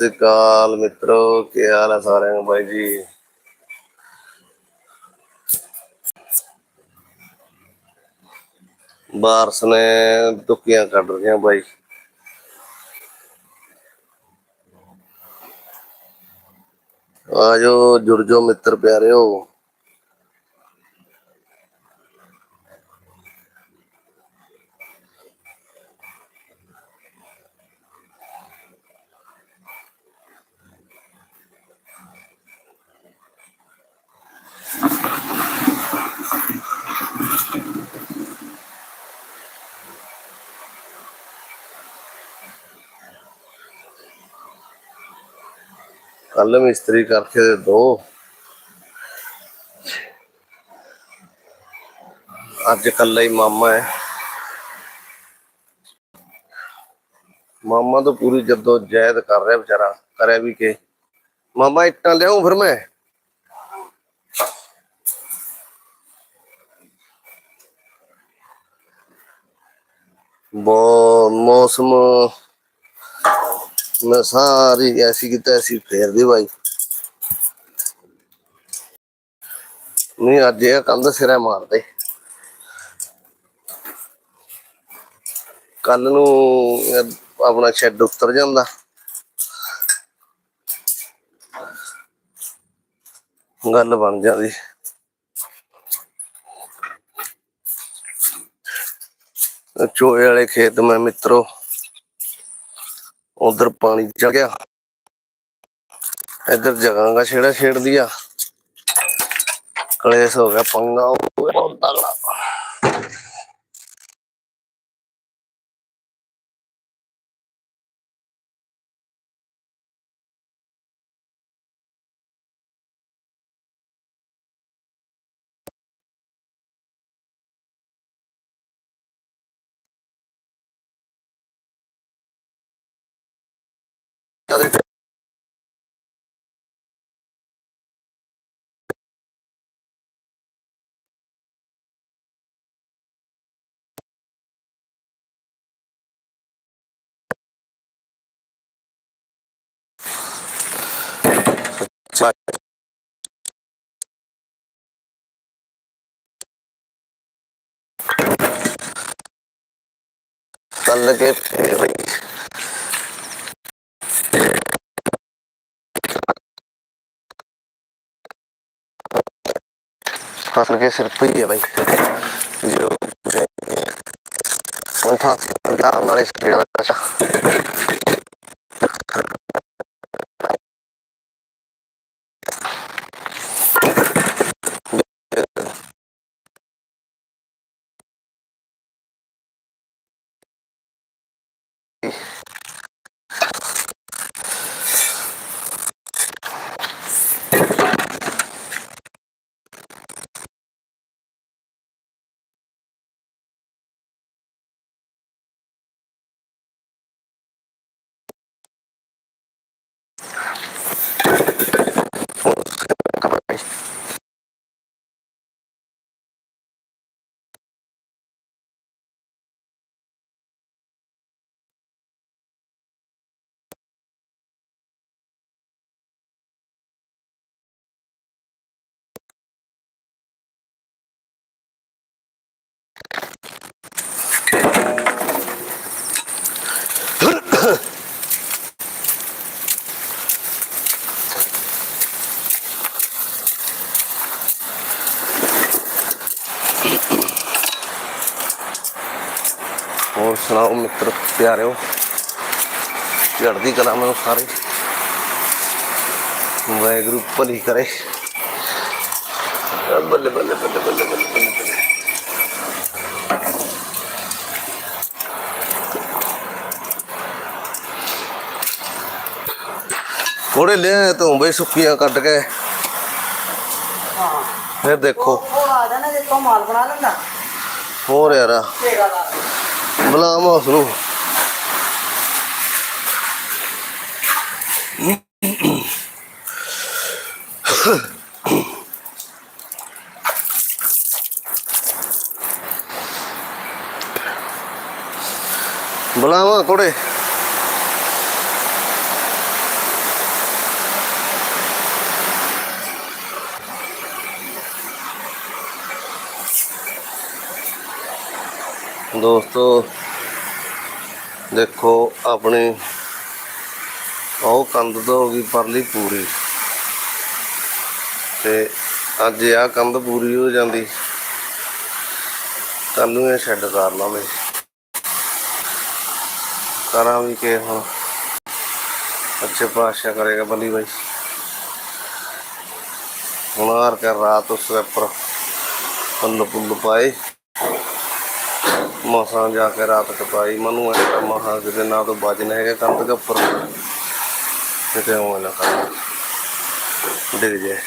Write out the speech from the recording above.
ਸਤਿ ਸ਼੍ਰੀ ਅਕਾਲ ਮਿੱਤਰੋ, ਕੀ ਹਾਲ ਹੈ ਸਾਰਿਆਂ ਦਾ ਬਾਈ ਜੀ? ਬਾਰਸ ਨੇ ਦੁੱਕੀਆਂ ਕੱਢ ਰਹੀਆਂ ਬਾਈ। ਆਜੋ ਜੁੜ ਜੋ ਮਿੱਤਰ ਪਿਆਰਿਓ। ਕੱਲ ਮਿਸਤਰੀ ਕਰਕੇ ਦੇ ਦੋ। ਅੱਜ ਕੱਲਾ ਹੀ ਮਾਮਾ ਹੈ। ਮਾਮਾ ਤਾਂ ਪੂਰੀ ਜੱਦੋ ਜੈਦ ਕਰ ਰਿਹਾ ਵਿਚਾਰਾ, ਕਰਿਆ ਵੀ ਕਿ, ਮਾਮਾ ਇੱਟਾਂ ਲਿਆਉਂ ਫਿਰ ਮੈਂ। ਬੋ ਮੌਸਮ ਮੈਂ ਸਾਰੀ ਐਸੀ ਕਿ ਫੇਰ ਦੀ ਬਾਈ। ਨਹੀਂ, ਅੱਜ ਇਹ ਕੰਧ ਸਿਰੇ ਮਾਰਦੇ। ਕੱਲ ਨੂੰ ਆਪਣਾ ਸ਼ੈੱਡ ਉੱਤਰ ਜਾਂਦਾ। ਗੱਲ ਬਣ ਜਾਂਦੀ। ਚੋਏ ਵਾਲੇ ਖੇਤ ਮੈਂ ਮਿੱਤਰੋ। ਉਧਰ ਪਾਣੀ ਚੜ ਗਿਆ। ਇੱਧਰ ਜਗਾਂਗਾ ਛੇੜਾ ਛੇੜਦੀ ਆ ਕਲੇਸ਼ ਹੋ ਗਿਆ, ਪੰਗਾ ਹੋ ਬਹੁਤ ਤਗੜਾ other Thunder फसर के सिर पे ही है भाई जो हमारे स्पीड में अच्छा Yeah. ਹੋਰ ਸੁਣਾਓ ਮਿੱਤਰ ਪਿਆਰਿਓ ਚੜ੍ਹਦੀ ਕਲਾ ਮੈਨੂੰ ਸਾਰੇ ਵਾਹਿਗੁਰੂ ਭਲੀ ਕਰੇ ਬੱਲੇ ਬੱਲੇ ਬੱਲੇ ਬੱਲੇ ਬੱਲੇ ਬੱਲੇ ਬੱਲੇ ਕੋੜੇ ਲਿਆ ਤੂੰ ਬਈ ਸੁੱਕੀਆਂ ਕੱਢ ਕੇ ਹਾਂ ਫਿਰ ਦੇਖੋ ਉਹ ਆ ਜਾਣਾ ਜੇ ਤੋਂ ਮਾਲ ਬਣਾ ਲੈਂਦਾ ਹੋਰ ਯਾਰ Hablamos, ¿no? Hablamos, corre. ਦੋਸਤੋ, ਦੇਖੋ ਆਪਣੀ ਉਹ ਕੰਧ ਤੋਂ ਹੋ ਗਈ ਪਰਲੀ ਪੂਰੀ। ਤੇ ਅੱਜ ਆ ਕੰਧ ਪੂਰੀ ਹੋ ਜਾਂਦੀ। ਕੱਲ ਨੂੰ ਇਹ ਸ਼ੈੱਡ ਕਰ ਲਾਂਗੇ। ਕਰਾਂ ਵੀ ਕਿ ਹੁਣ। ਅੱਛੇ ਪਾਸ਼ਾ ਕਰੇਗਾ ਬਲੀ ਬਾਈ। ਹੁਣ ਆਰ ਕਰ ਰਾਤ ਉਸ ਉੱਪਰ ਪੱਲ ਪੁੱਲ ਪਾਏ। ਮਸਾਂ ਜਾ ਕੇ ਰਾਤ ਕਪਾਈ ਮੈਨੂੰ ਐਸਾ ਮਹਾ ਕਿਤੇ ਨਾ ਤੋਂ ਵਜਨ ਹੈਗਾ ਕੰਧ ਦੇ ਉੱਪਰ। ਕਿਤੇ ਉਹ ਨਾ ਕਰ। ਡਿੱਗ ਜਾਏ।